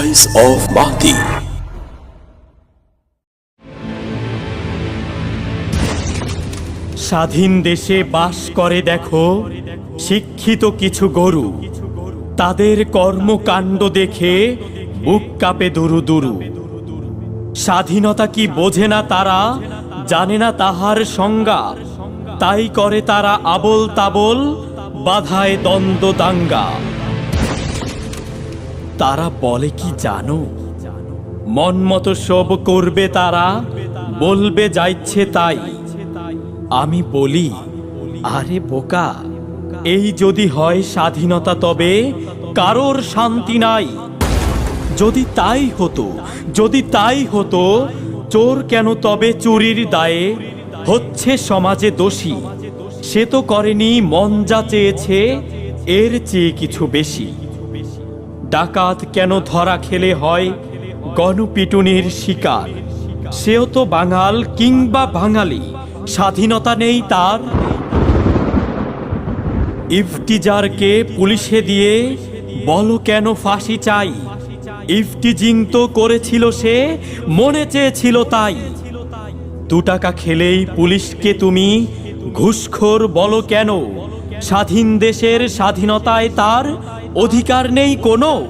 Voice of Mahdi স্বাধীন দেশে বাস করে দেখো, শিক্ষিত কিছু গরু। তাদের কর্মকাণ্ড দেখে বুক কাঁপে দুরু দুরু। স্বাধীনতা কি বোঝে না তারা, জানে না তাহার সংজ্ঞা। তাই করে তারা আবল তাবল, বাধায় দ্বন্দ্ব দাঙ্গা। তারা বলে, কি জানো? মন মতো সব করবে তারা, বলবে, যাইছে তাই। আমি বলি, আরে বোকা, এই যদি হয় স্বাধীনতা তবে কারোর শান্তি নাই। যদি তাই হতো, যদি তাই হতো, চোর কেন তবে চুরির দায়ে হচ্ছে সমাজে দোষী। সে তো করেনি, মন যা চেয়েছে, এর চেয়ে কিছু বেশি। ডাকাত কেন ধরা খেলে হয়? গণপিটুনির শিকার। সেও তো বাঙাল কিংবা বাঙালি। স্বাধীনতা নেই তার। ইফটিজারকে পুলিশে দিয়ে বলো কেন ফাঁসি চাই? ইফটিজিং তো করেছিল সে, মনে চেয়েছিল তাই। দু টাকা খেলেই পুলিশকে তুমি ঘুষখোর বলো কেন? স্বাধীন দেশের স্বাধীনতায় তার অধিকার নেই কোনো।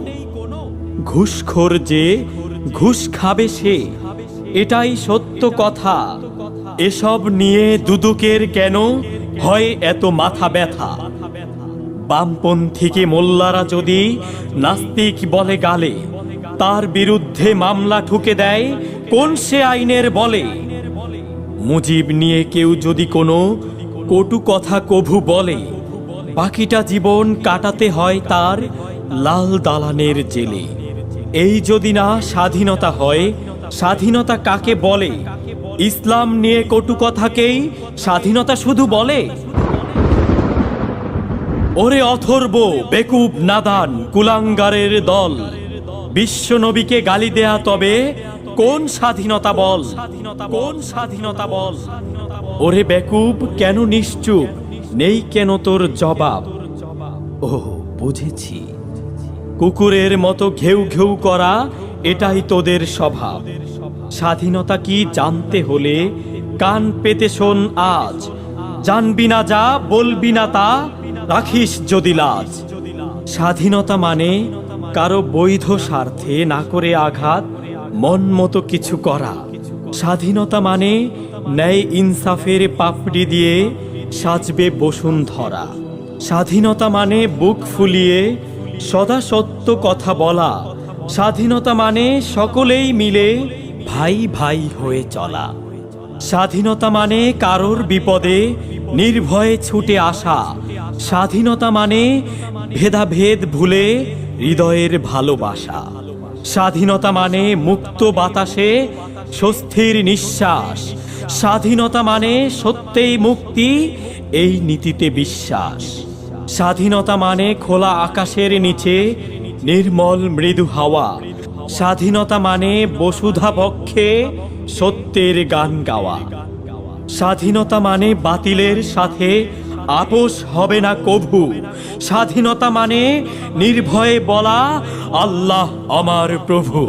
ঘুষখোর যে ঘুষ খাবে সে, এটাই সত্য কথা। এসব নিয়ে দুদুকের কেন হয় এত মাথা ব্যথা? বামপন্থীকে মোল্লারা যদি নাস্তিক বলে গালে, তার বিরুদ্ধে মামলা ঠুকে দেয়, কোন সে আইনের বলে? মুজিব নিয়ে কেউ যদি কোনো কটু কথা কভু বলে বাকিটা জীবন কাটাতে হয় তার লাল দালানের জেলে। এই যদি না স্বাধীনতা হয়, স্বাধীনতা কাকে বলে? ইসলাম নিয়ে কটু কথাকেই স্বাধীনতা শুধু বলে? ওরে অথর্ব, বেকুব নাদান, কুলাঙ্গারের দল, বিশ্বনবীকে গালি দেয়া তবে কোন স্বাধীনতা বল? কোন স্বাধীনতা বল? ওরে বেকুব, কেন নিশ্চুপ? নেই কেন তোর জবাব। ও বুঝেছি। কুকুরের মতো ঘেউ ঘেউ করা এটাই তোদের স্বভাব। স্বাধীনতা কি জানতে হলে কান পেতে শোন আজ। জানবি না যা বলবি না তা রাখিস যদি লাজ। স্বাধীনতা মানে কারও বৈধ স্বার্থে না করে আঘাত মন মতো কিছু করা। স্বাধীনতা মানে ন্যায় ইনসাফের পাপড়ি দিয়ে সাজবে বসুন্ধরা স্বাধীনতা মানে বুক ফুলিয়ে সদা সত্য কথা বলা। স্বাধীনতা মানে সকলেই মিলে ভাই ভাই হয়ে চলা। স্বাধীনতা মানে কারোর বিপদে নির্ভয়ে ছুটে আসা। স্বাধীনতা মানে ভেদাভেদ ভুলে হৃদয়ের ভালোবাসা। স্বাধীনতা মানে মুক্ত বাতাসে স্বস্তির নিঃশ্বাস। স্বাধীনতা মানে সত্যেই মুক্তি, এই নীতিতে বিশ্বাস। স্বাধীনতা মানে খোলা আকাশের নিচে নির্মল মৃদু হাওয়া। স্বাধীনতা মানে বসুধা পক্ষে সত্যের গান গাওয়া। স্বাধীনতা মানে বাতিলের সাথে আপোষ হবে না কভু। স্বাধীনতা মানে নির্ভয়ে বলা, আল্লাহ আমার প্রভু।